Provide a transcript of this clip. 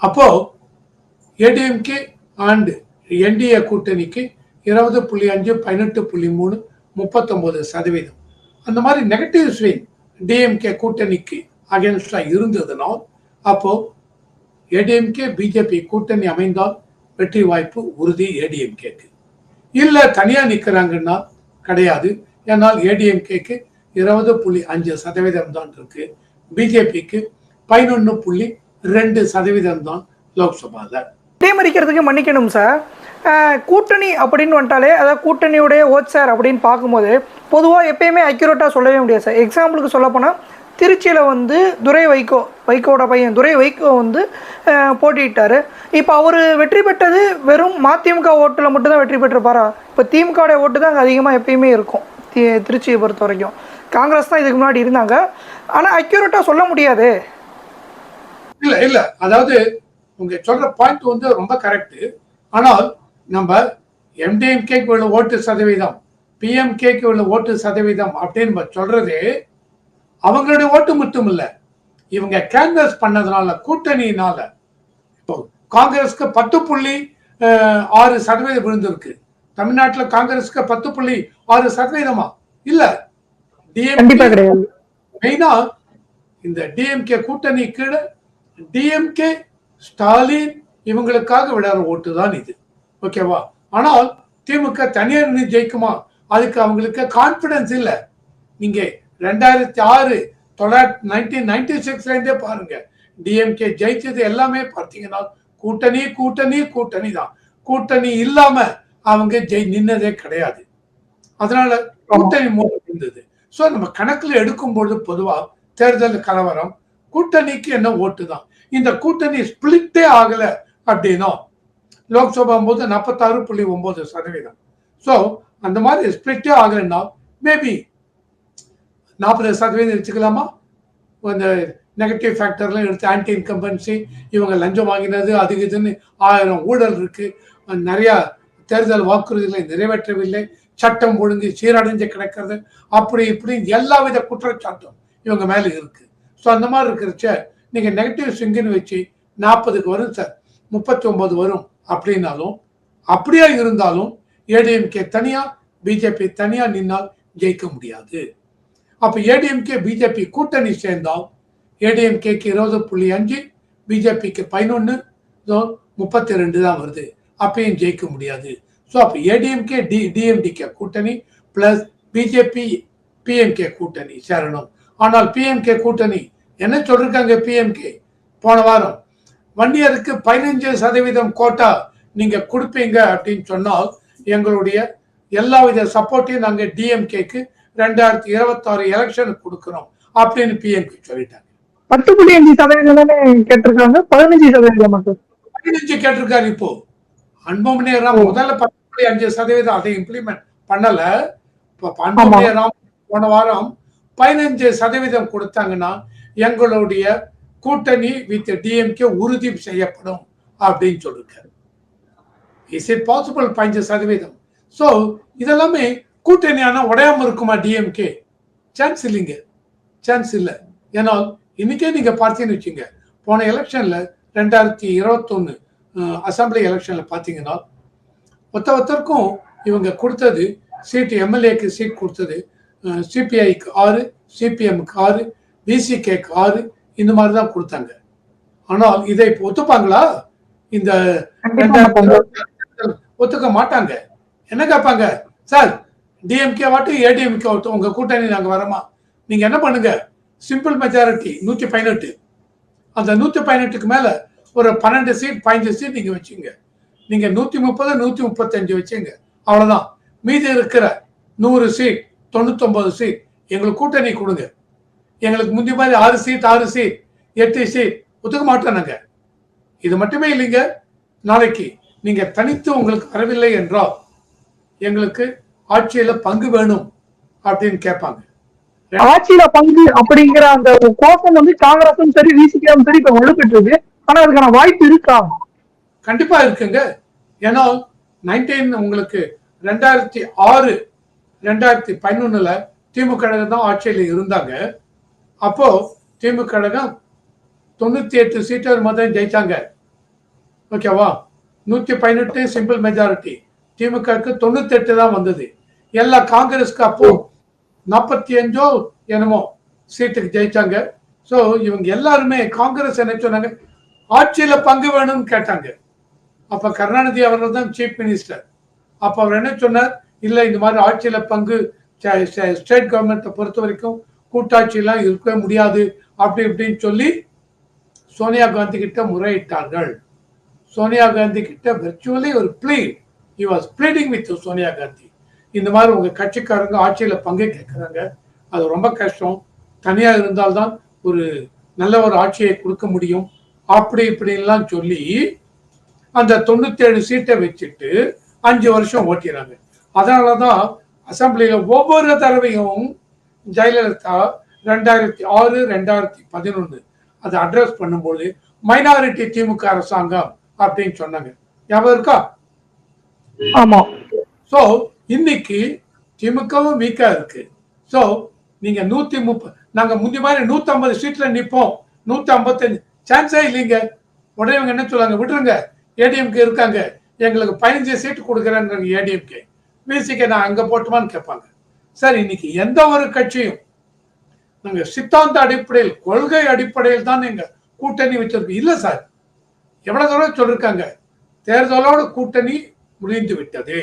அப்போ ADMK and NDA கூட்டணிக்கு இருபது புள்ளி அஞ்சு பதினெட்டு புள்ளி மூணு முப்பத்தொம்போது சதவீதம். அந்த மாதிரி நெகட்டிவ் ஸ்விங் டிஎம்கே கூட்டணிக்கு அகேன்ஸ்டாக இருந்ததுனால் அப்போ ஏடிஎம்கே பிஜேபி கூட்டணி அமைந்தால் வெற்றி வாய்ப்பு உறுதி ஏடிஎம்கேக்கு. இல்லை தனியாக நிற்கிறாங்கன்னா கிடையாது. ஏன்னால் ஏடிஎம்கேக்கு இருபது புள்ளி அஞ்சு சதவீதம் தான் இருக்கு. பிஜேபிக்கு பதினொன்று புள்ளி ரெண்டு சதவீதம் தான் லோக்சபாவில் இடைமறிக்கிறதுக்கு மன்னிக்கணும் சார் கூட்டணி அப்படின்னு வந்துட்டாலே அதாவது கூட்டணியுடைய ஓட் சார் அப்படின்னு பார்க்கும்போது பொதுவாக எப்பயுமே அக்யூரேட்டாக சொல்லவே முடியாது சார் எக்ஸாம்பிளுக்கு சொல்லப்போனால் திருச்சியில் வந்து துரை வைகோ வைகோட பையன் துரை வைகோ வந்து அஹ், போட்டியிட்டார். இப்போ அவர் வெற்றி பெற்றது வெறும் மதிமுக ஓட்டில் மட்டும்தான் வெற்றி பெற்றிருப்பாரா? இப்போ திமுகவுடைய ஓட்டு தான் அங்கே அதிகமாக எப்பயுமே இருக்கும் தி- திருச்சியை பொறுத்த வரைக்கும் காங்கிரஸ் தான் இதுக்கு முன்னாடி இருந்தாங்க. ஆனால் அக்யூரேட்டாக சொல்ல முடியாது. இல்ல இல்ல. அதாவது உங்க சொல்ற பாயிண்ட் வந்து ரொம்ப கரெக்ட் ஆனால் நம்ம எம்டிஎம்கேக்கு உள்ள ஓட்டு சதவீதம் பிஎம்கேக்கு உள்ள ஓட்டு சதவீதம் அப்படின்னு நம்ம சொல்றது அவங்களுடைய ஓட்டு மட்டும் இல்ல. இவங்க கேன்வஸ் பண்ணதுனால கூட்டணியினால இப்போ காங்கிரஸ்க்கு பத்து புள்ளி ஆறு சதவீதம் விழுந்திருக்கு. தமிழ்நாட்டுல காங்கிரஸ்க்கு பத்து புள்ளி ஆறு சதவீதமா? இல்ல. டிஎம்கே மெயினா இந்த டிஎம்கே கூட்டணி கீழே டிஎம்கே ஸ்டாலின் இவங்களுக்காக விளையாடுற ஓட்டு தான் இது. ஓகேவா ஆனால் திமுக தனியார் நின்று ஜெயிக்குமா? அதுக்கு அவங்களுக்கு கான்பிடன்ஸ் இல்ல. நீங்க ரெண்டாயிரத்தி ஆறு தொள்ளாயிரத்தி நைன்டீன் நைன்டி சிக்ஸ்லேருந்தே பாருங்க. டிஎம்கே ஜெயிச்சது எல்லாமே பார்த்தீங்கன்னா கூட்டணி கூட்டணி கூட்டணி தான். கூட்டணி இல்லாம அவங்க ஜெய் நின்னதே கிடையாது. அதனால கூட்டணி மூலம் இருந்தது. சோ நம்ம கணக்குல எடுக்கும்பொழுது பொதுவா தேர்தல் கலவரம் கூட்டணிக்கு என்ன ஓட்டு தான் இந்த கூட்டணி ஸ்பிளிட்டே ஆகல அப்படின்னா லோக்சபா போது நாற்பத்தாறு புள்ளி ஒன்பது சதவீதம். ஸோ அந்த மாதிரி ஸ்பிளிட்டே ஆகலைன்னா மேபி நாற்பது சதவீதம் வச்சுக்கலாமா அந்த நெகட்டிவ் ஃபேக்டர்லாம் எடுத்து ஆன்டி இன்கம்பன்சி இவங்க லஞ்சம் வாங்கினது அது இதுன்னு ஆயிரம் ஊழல் இருக்கு. நிறையா தேர்தல் வாக்குறுதிகளை நிறைவேற்றவில்லை. சட்டம் ஒழுங்கு சீரடைஞ்சு கிடக்கிறது. அப்படி இப்படி எல்லா வித குற்றச்சாட்டும் இவங்க மேலே இருக்கு. ஸோ அந்த மாதிரி இருக்கிறச்ச நீங்கள் நெகட்டிவ் ஸ்விங்குன்னு வச்சு நாற்பதுக்கு வரும் சார் முப்பத்தி ஒன்பது வரும் அப்படின்னாலும் அப்படியே இருந்தாலும் ஏடிஎம்கே தனியாக பிஜேபி தனியாக நின்னால் ஜெயிக்க முடியாது. அப்போ ஏடிஎம்கே பிஜேபி கூட்டணி சேர்ந்தால் ஏடிஎம்கேக்கு இருபது புள்ளி அஞ்சு பிஜேபிக்கு பதினொன்று முப்பத்தி ரெண்டு தான் வருது. அப்பயும் ஜெயிக்க முடியாது. ஸோ அப்போ ஏடிஎம்கே டி டிஎம்டிகே கூட்டணி பிளஸ் பிஜேபி பிஎம்கே கூட்டணி சேரணும். ஆனால் பிஎம்கே கூட்டணி என்ன சொல்லிருக்காங்க பிஎம்கே போன வாரம் வன்னியருக்கு பதினஞ்சு சதவீதம் கோட்டா நீங்க கொடுப்பீங்க அப்படின்னு சொன்னால் எங்களுடைய எல்லா வித சப்போர்ட்டையும் நாங்க டிஎம்கேக்கு ரெண்டாயிரத்தி இருபத்தாறு எலெக்ஷனுக்கு கொடுக்குறோம் அப்படின்னு பிஎம்கே சொல்லிட்டாங்க. பத்து புள்ளி அஞ்சு சதவீதம் தானே கேட்டிருக்காங்க? பதினஞ்சு சதவீதம் மட்டும் பதினஞ்சு கேட்டிருக்காரு இப்போ. அன்புமணி ராம் முதல்ல பத்து புள்ளி அஞ்சு சதவீதம் அதை இம்ப்ளிமெண்ட் பண்ணல. இப்போ அன்புமணி ராம் போன வாரம் பதினஞ்சு சதவீதம் கொடுத்தாங்கன்னா எங்களுடைய கூட்டணி வித் டிஎம்கே உறுதி செய்யப்படும் அப்படின்னு சொல்லிருக்காரு. இஸ் இட் பாசிபிள் பதினஞ்சு சதவீதம். ஸோ இதெல்லாமே கூட்டணி ஆனால் உடையாம இருக்குமா டிஎம்கே சான்ஸ் இல்லைங்க. சான்ஸ் இல்லை. ஏன்னா இன்னைக்கே நீங்க பார்த்தீங்கன்னு வச்சுங்க போன எலெக்ஷன்ல ரெண்டாயிரத்தி இருபத்தொன்னு அசம்பிளி எலெக்ஷன்ல பார்த்தீங்கன்னா ஒத்த ஒருத்தருக்கும் இவங்க கொடுத்தது சீட் எம்எல்ஏக்கு சீட் கொடுத்தது சிபிஐக்கு ஆறு சிபிஎம்க்கு ஆறு பிசிகேக்கு ஆறு இந்த மாதிரி தான் கொடுத்தாங்க. ஆனால் இதை இப்போ ஒத்துப்பாங்களா? இந்த ஒத்துக்க மாட்டாங்க. என்ன கேட்பாங்க? சார் டிஎம்கே வாட்டு ஏடிஎம்கே வாட்டு உங்க கூட்டணி நாங்க வரமா? நீங்க என்ன பண்ணுங்க? சிம்பிள் மெஜாரிட்டி நூத்தி பதினெட்டு. அந்த நூத்தி பதினெட்டுக்கு மேல ஒரு பன்னெண்டு சீட் பதினஞ்சு சீட் நீங்க வச்சுங்க. நீங்க நூத்தி முப்பது நூத்தி முப்பத்தஞ்சு வச்சுங்க. அவ்வளவுதான். மீதி இருக்கிற நூறு சீட் தொண்ணூத்தொன்பது சீட் எங்களுக்கு கூட்டணி கொடுங்க. எங்களுக்கு முந்தி மாதிரி ஆறு சீட் ஆறு சீட் எட்டு சீட் ஒத்துக்க மாட்டோம் நாங்க. இது மட்டுமே இல்லைங்க. நாளைக்கு நீங்க தனித்து உங்களுக்கு வரவில்லை என்றால் எங்களுக்கு ஆட்சியில பங்கு வேணும் அப்படின்னு கேட்பாங்க. ஆட்சியில பங்கு அப்படிங்கிற அந்த கோஷம் வந்து காங்கிரஸும் சரி விசிகாவும் சரி இப்ப வலுப்பெற்று இருக்கு ஆனா அதுக்கான வாய்ப்பு இருக்கா? கண்டிப்பா இருக்குங்க. ஏன்னா நைன்டீன் உங்களுக்கு ரெண்டாயிரத்தி ஆறு ரெண்டாயிரத்தி பதினொன்னுல திமுக தான் ஆட்சியில் இருந்தாங்க. அப்போ திமுக கழகம் தொண்ணூத்தி எட்டு சீட்டர் மதம் ஜெயிச்சாங்க. ஓகேவா நூத்தி பதினெட்டு சிம்பிள் மெஜாரிட்டி திமுகவுக்கு தொண்ணூத்தெட்டு தான் வந்தது. எல்லா காங்கிரஸ்க்கு அப்போ நாற்பத்தி அஞ்சோ என்னமோ சீட்டுக்கு ஜெயிச்சாங்க. ஸோ இவங்க எல்லாருமே காங்கிரஸ் என்ன சொன்னாங்க? ஆட்சியில பங்கு வேணும்னு கேட்டாங்க. அப்ப கருணாநிதி அவர்கள் தான் சீஃப் மினிஸ்டர் அப்ப அவர் என்ன சொன்னார்? இல்ல இந்த மாதிரி ஆட்சியில பங்கு ஸ்டேட் கவர்மெண்ட்டை பொறுத்த வரைக்கும் கூட்டாட்சியெல்லாம் இருக்கவே முடியாது அப்படி இப்படின்னு சொல்லி சோனியா காந்தி கிட்ட முறையிட்டார்கள். சோனியா காந்தி கிட்ட விர்ச்சுவலி ஒரு bleed he was bleeding with Sonia Gandhi. இந்த மாதிரி உங்கள் கட்சிக்காரங்க ஆட்சியில் பங்கு கேட்குறாங்க அது ரொம்ப கஷ்டம். தனியாக இருந்தால்தான் ஒரு நல்ல ஒரு ஆட்சியை கொடுக்க முடியும். அப்படி இப்படின்லாம் சொல்லி அந்த தொண்ணூத்தேழு சீட்டை வச்சுட்டு அஞ்சு வருஷம் ஓட்டிடுறாங்க அதனால தான் அசம்பிளியில் ஒவ்வொரு தடவையும் ஜெயலலிதா ரெண்டாயிரத்தி ஆறு ரெண்டாயிரத்தி பதினொன்னு. அதை அட்ரஸ் பண்ணும்போது மைனாரிட்டி திமுக அரசாங்கம் அப்படின்னு சொன்னாங்க. ஞாபகம் இருக்கா? ஆமா. சோ இன்னைக்கு திமுகவும் வீக்கா இருக்கு. சோ நீங்க நூத்தி முப்பது நாங்க முந்தி மாதிரி நூத்தி ஐம்பது சீட்ல நிப்போம். நூத்தி ஐம்பத்தஞ்சு சான்ஸே இல்லைங்க. உடனே இவங்க என்ன சொல்லுவாங்க? விட்டுருங்க ஏடிஎம்கே இருக்காங்க. எங்களுக்கு பதினஞ்சு சீட்டு கொடுக்குறேன்றாங்க ஏடிஎம்கே விசிகே நான் அங்க போட்டுமான்னு கேட்பாங்க. சார் இன்னைக்கு எந்த ஒரு கட்சியும் நாங்க சித்தாந்த அடிப்படையில் கொள்கை அடிப்படையில் தான் எங்க கூட்டணி வச்சிருக்கோம் இல்ல சார் எவ்வளவு தூரம் சொல்லிருக்காங்க தேர்தலோட கூட்டணி முடிந்து விட்டது.